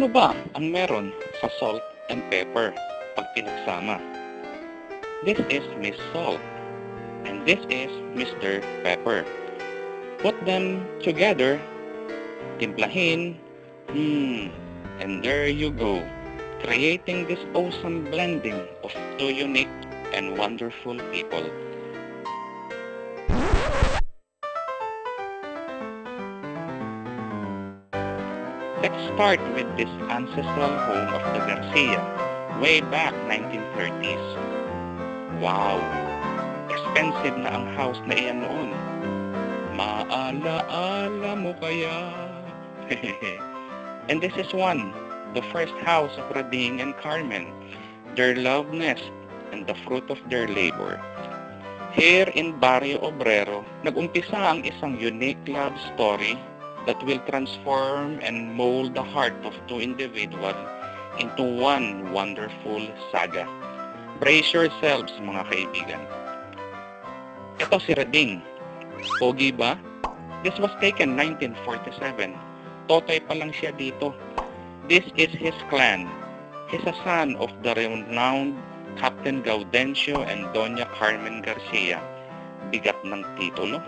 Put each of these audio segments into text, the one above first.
Ano ba ang meron sa salt and pepper pag pinagsama? This is Miss Salt and this is Mr. Pepper. Put them together, timplahin, hmm, and there you go, creating this awesome blending of two unique and wonderful people. Let's start with this ancestral home of the Garcia, way back 1930s. Wow! Expensive na ang house na iyan noon. Maala-ala mo kaya? and this is one, the first house of Rading and Carmen, their love nest and the fruit of their labor. Here in Barrio Obrero, nag-umpisa ang isang unique love story that will transform and mold the heart of two individuals into one wonderful saga. Brace yourselves mga kaibigan. Ito si Rading. Pogi ba? This was taken 1947. Totoy pa lang siya dito. This is his clan. He's a son of the renowned Captain Gaudencio and Doña Carmen Garcia. Bigat ng titulo.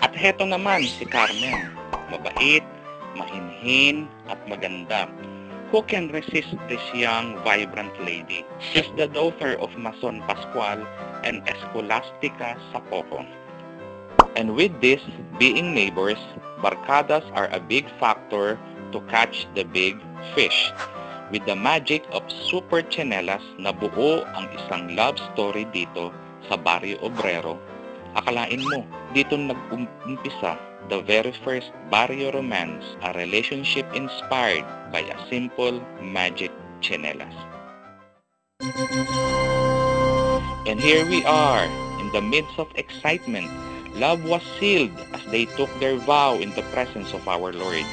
At heto naman si Carmen. Mabait, mahinhin, at maganda. Who can resist this young, vibrant lady? She's the daughter of Mason Pascual and Escolastica Sapoco. And with this, being neighbors, barcadas are a big factor to catch the big fish. With the magic of Super Chanelas, nabuo ang isang love story dito sa Barrio Obrero. Akalain mo, dito nag-umpisa the very first Barrio Romance, a relationship inspired by a simple magic chanelas. And here we are, in the midst of excitement. Love was sealed as they took their vow in the presence of our Lord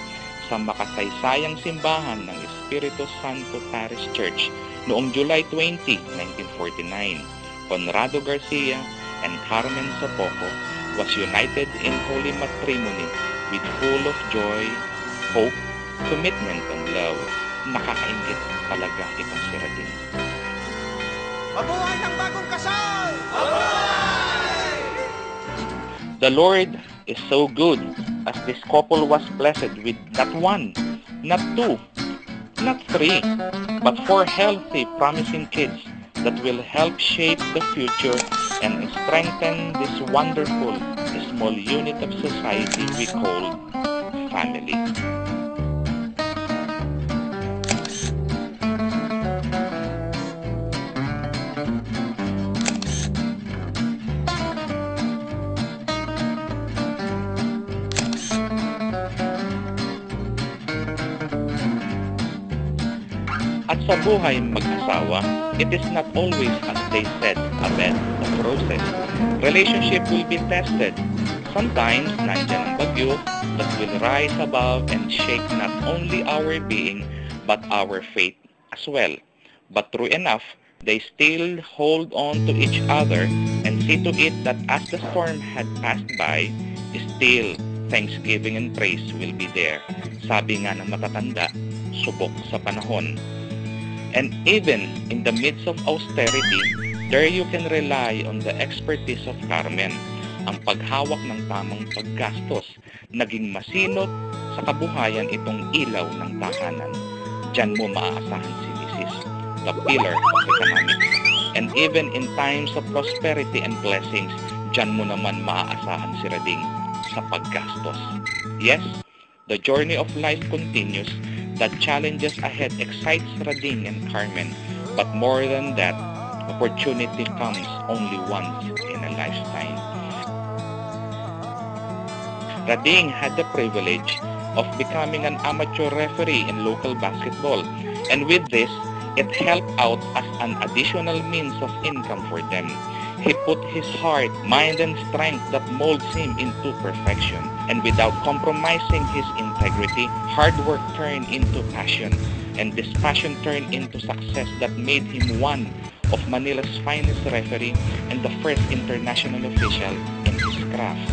sa makasaysayang simbahan ng Espiritu Santo Parish Church noong July 20, 1949. Conrado Garcia and Carmen Sopoco was united in holy matrimony with full of joy, hope, commitment, and love. Nakakaingit talaga itong si Radin. Mabuhay ng bagong kasal! The Lord is so good as this couple was blessed with not one, not two, not three, but four healthy, promising kids that will help shape the future strengthen this wonderful small unit of society we call family. At sa buhay mag-asawa, it is not always as they said, a bed of roses. Relationship will be tested. Sometimes, nandyan ang bagyo that will rise above and shake not only our being, but our faith as well. But true enough, they still hold on to each other and see to it that as the storm had passed by, still thanksgiving and praise will be there. Sabi nga ng matatanda, subok sa panahon. And even in the midst of austerity, there you can rely on the expertise of Carmen. Ang paghawak ng tamang paggastos, naging masinop sa kabuhayan itong ilaw ng tahanan. Diyan mo maaasahan si Mrs. The pillar of economics. And even in times of prosperity and blessings, diyan mo naman maaasahan si Rading sa paggastos. Yes, the journey of life continues that challenges ahead excites Radin and Carmen, but more than that, opportunity comes only once in a lifetime. Rading had the privilege of becoming an amateur referee in local basketball, and with this, it helped out as an additional means of income for them. He put his heart, mind, and strength that molds him into perfection. And without compromising his integrity, hard work turned into passion. And this passion turned into success that made him one of Manila's finest referee and the first international official in his craft.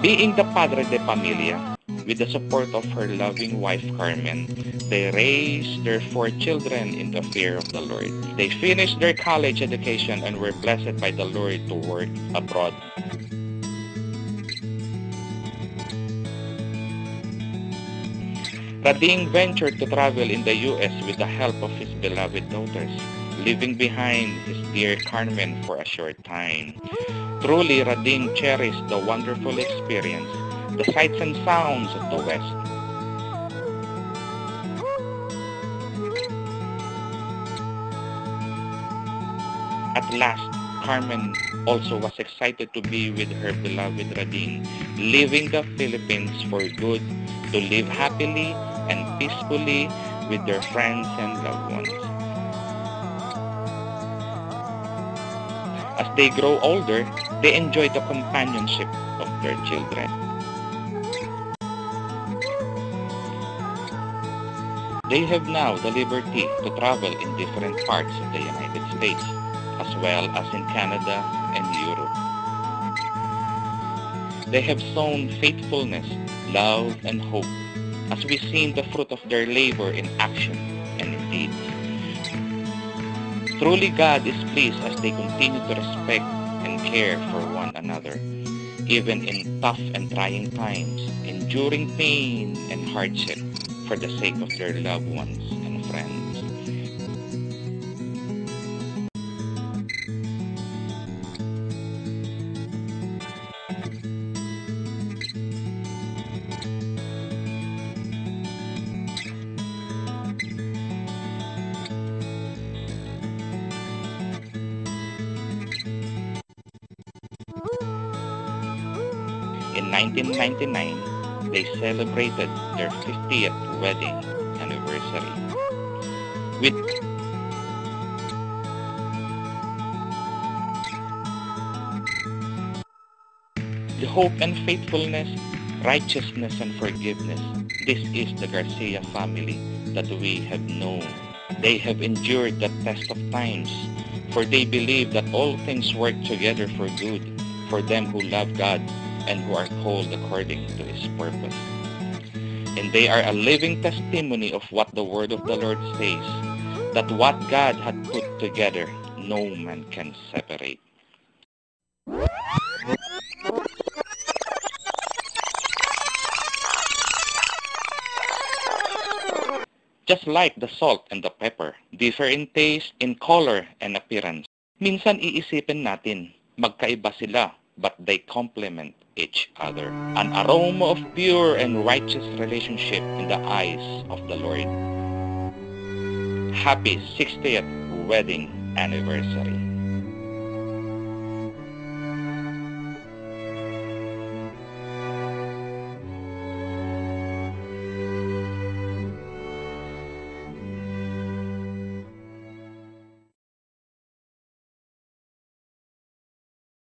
Being the padre de familia, with the support of her loving wife Carmen, they raised their four children in the fear of the Lord. They finished their college education and were blessed by the Lord to work abroad. Rading ventured to travel in the U.S. with the help of his beloved daughters, leaving behind his dear Carmen for a short time. Truly, Rading cherished the wonderful experience, the sights and sounds of the West. At last, Carmen also was excited to be with her beloved Radin, leaving the Philippines for good to live happily and peacefully with their friends and loved ones. As they grow older, they enjoy the companionship of their children. They have now the liberty to travel in different parts of the United States, as well as in Canada and Europe. They have sown faithfulness, love, and hope as we see the fruit of their labor in action and in deeds. Truly God is pleased as they continue to respect and care for one another, even in tough and trying times, enduring pain and hardship for the sake of their loved ones and friends. In 1999, they celebrated their 50th wedding anniversary. With the hope and faithfulness, righteousness and forgiveness, this is the Garcia family that we have known. They have endured the test of times, for they believe that all things work together for good for them who love God and who are called according to his purpose. And they are a living testimony of what the word of the Lord says, that what God had put together, no man can separate. Just like the salt and the pepper, differ in taste, in color, and appearance. Minsan iisipin natin, magkaiba sila, but they complement each other. An aroma of pure and righteous relationship in the eyes of the Lord. Happy 60th wedding anniversary.